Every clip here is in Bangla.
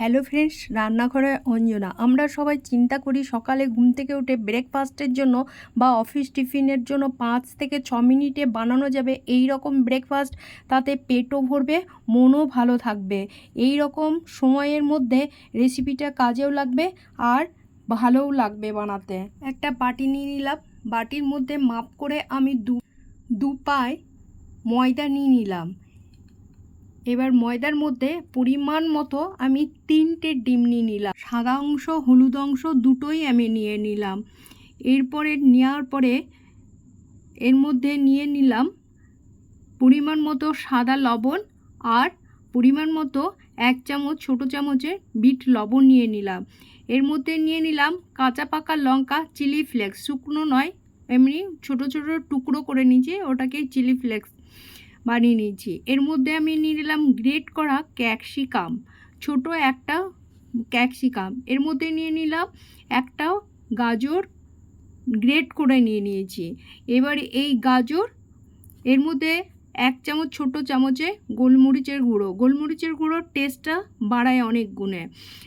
হ্যালো ফ্রেন্ডস রান্নাঘরে অঞ্জনা। আমরা সবাই চিন্তা করি সকালে ঘুম থেকে উঠে ব্রেকফাস্টের জন্য বা অফিস টিফিনের জন্য পাঁচ থেকে ছ মিনিটে বানানো যাবে এই রকম ব্রেকফাস্ট তাতে পেটও ভরবে, মনও ভালো থাকবে। এই রকম সময়ের মধ্যে রেসিপিটা কাজেও লাগবে আর ভালোও লাগবে বানাতে। একটা বাটি নিয়ে নিলাম। বাটির মধ্যে মাপ করে আমি দু দু পায় ময়দা নিয়ে নিলাম। এবার ময়দার মধ্যে পরিমাণ মতো আমি তিনটে ডিম নিয়ে নিলাম। সাদা অংশ, হলুদ অংশ দুটোই আমি নিয়ে নিলাম। এরপরে, নেওয়ার পরে এর মধ্যে নিয়ে নিলাম পরিমাণ মতো সাদা লবণ আর পরিমাণ মতো এক চামচ, ছোটো চামচের বিট লবণ নিয়ে নিলাম। এর মধ্যে নিয়ে নিলাম কাঁচা পাকা লঙ্কা চিলি ফ্লেক্স। শুকনো নয়, এমনি ছোট ছোট টুকরো করে নিয়েছি ওটাকে চিলি ফ্লেক্স বানিয়ে নিয়েছি। এর মধ্যে আমি নিয়ে নিলাম গ্রেট করা ক্যাপসিকাম, ছোট একটা ক্যাপসিকাম। এর মধ্যে নিয়ে নিলাম একটা গাজর গ্রেট করে নিয়ে নিয়েছি। এবার এই গাজর, এর মধ্যে এক চামচ, ছোট চামচে গোলমরিচের গুঁড়ো। গোলমরিচের গুঁড়োর টেস্টটা বাড়ায় অনেক গুণে,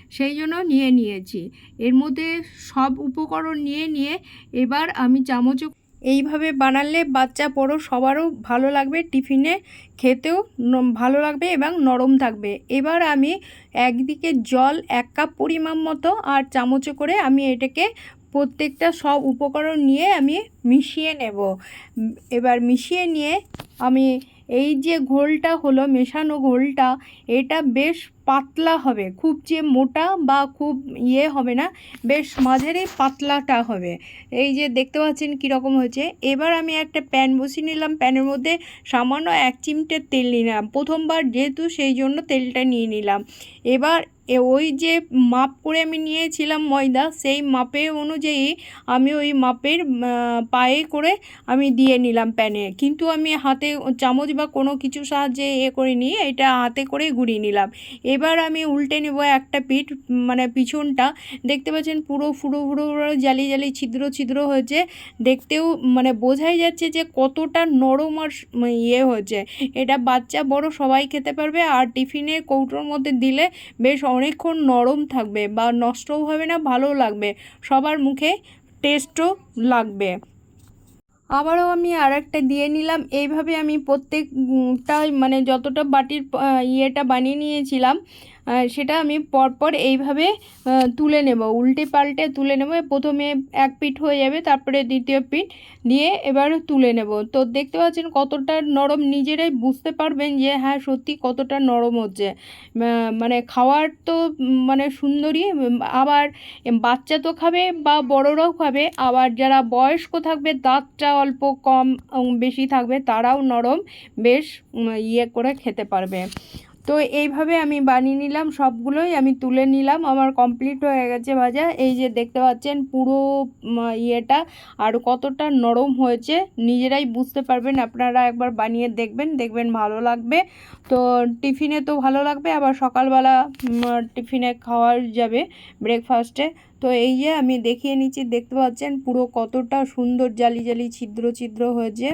সেই জন্য নিয়ে নিয়েছি। এর মধ্যে সব উপকরণ নিয়ে নিয়ে এবার আমি চামচও এইভাবে বানালে বাচ্চা বড়ো সবারও ভালো লাগবে, টিফিনে খেতেও ভালো লাগবে এবং নরম থাকবে। এবার আমি একদিকে জল এক কাপ পরিমাণ মতো আর চামচে করে আমি এটাকে প্রত্যেকটা সব উপকরণ নিয়ে আমি মিশিয়ে নেব। এবার মিশিয়ে নিয়ে আমি এই যে ঘোলটা হলো, মেশানো ঘোলটা, এটা বেশ পাতলা হবে, খুব যে মোটা বা খুব ইয়ে হবে না, বেশ মাঝারি পাতলাটা হবে। এই যে দেখতে পাচ্ছেন কীরকম হয়েছে। এবার আমি একটা প্যান বসিয়ে নিলাম। প্যানের মধ্যে সামান্য এক চিমটে তেল নিলাম। প্রথমবার যেহেতু সেই জন্য তেলটা নিয়ে নিলাম। এবার ওই যে মাপ করে আমি নিয়েছিলাম ময়দা, সেই মাপের অনুযায়ী আমি ওই মাপের পায়ে করে আমি দিয়ে নিলাম প্যানে। কিন্তু আমি হাতে চামচ বা কোনো কিছু সাহায্যে এ করে নিয়ে এটা হাতে করে ঘুরিয়ে নিলাম। এবার আমি উল্টে নেব একটা পিঠ মানে পিছনটা। দেখতে পাচ্ছেন পুরো ফুড়ো ফুড়ো জালি জালি ছিদ্র ছিদ্র হয়েছে। দেখতেও মানে বোঝাই যাচ্ছে যে কতটা নরম আর ইয়ে হয়েছে। এটা বাচ্চা, বড় সবাই খেতে পারবে আর টিফিনের কৌটোর মধ্যে দিলে বেশ অনেকক্ষণ নরম থাকবে বা নষ্টও হবে না, ভালো লাগবে। সবার মুখে টেস্টও লাগবে। আবারও আমি আর একটা দিয়ে নিলাম। এইভাবে আমি প্রত্যেকটা মানে যতটা বাটির ইয়েটা বানিয়ে নিয়েছিলাম সেটা আমি পরপর এইভাবে তুলে নেব। উল্টে পাল্টে তুলে নেব। প্রথমে এক পিঠ হয়ে যাবে, তারপরে দ্বিতীয় পিঠ দিয়ে এবার তুলে নেব। তো দেখতে পাচ্ছেন কতটা নরম। নিজেরাই বুঝতে পারবেন যে হ্যাঁ সত্যি কতটা নরম হচ্ছে। মানে খাওয়ার তো মানে সুন্দরী আবার বাচ্চা তো খাবে বা বড়রাও খাবে। আবার যারা বয়স্ক থাকবে, দাঁতটা অল্প কম বেশি থাকবে, তারাও নরম বেশ ইয়ে করে খেতে পারবে। তো এইভাবে আমি বানিয়ে নিলাম, সবগুলোই আমি তুলে নিলাম। আমার কমপ্লিট হয়ে গেছে ভাজা। এই যে দেখতে পাচ্ছেন পুরো ইয়েটা আর কতটা নরম হয়েছে, নিজেরাই বুঝতে পারবেন। আপনারা একবার বানিয়ে দেখবেন দেখবেন ভালো লাগবে। তো টিফিনে তো ভালো লাগবে, আবার সকালবেলা টিফিনে খাওয়া যাবে ব্রেকফাস্টে তো এই যে আমি দেখিয়ে নিচ্ছি, দেখতে পাচ্ছেন পুরো কতটা সুন্দর, জালি জালি, ছিদ্র ছিদ্র হয়েছে।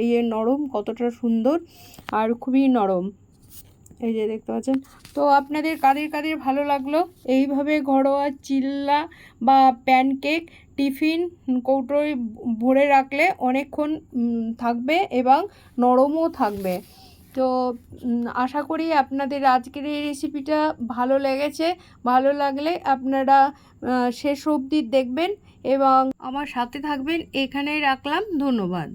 এই যে নরম, কতটা সুন্দর আর খুবই নরম। এই যে দেখতে পাচ্ছেন। তো আপনাদের কাদের কাদের ভালো লাগল? এইভাবে ঘরোয়া চিল্লা বা প্যানকেক, টিফিন কৌটোয় ভরে রাখলে অনেকক্ষণ থাকবে এবং নরমও থাকবে। তো আশা করি আপনাদের আজকের এই রেসিপিটা ভালো লেগেছে। ভালো লাগলে আপনারা শেষ অবধি দেখবেন এবং আমার সাথে থাকবেন। এখানেই রাখলাম। ধন্যবাদ।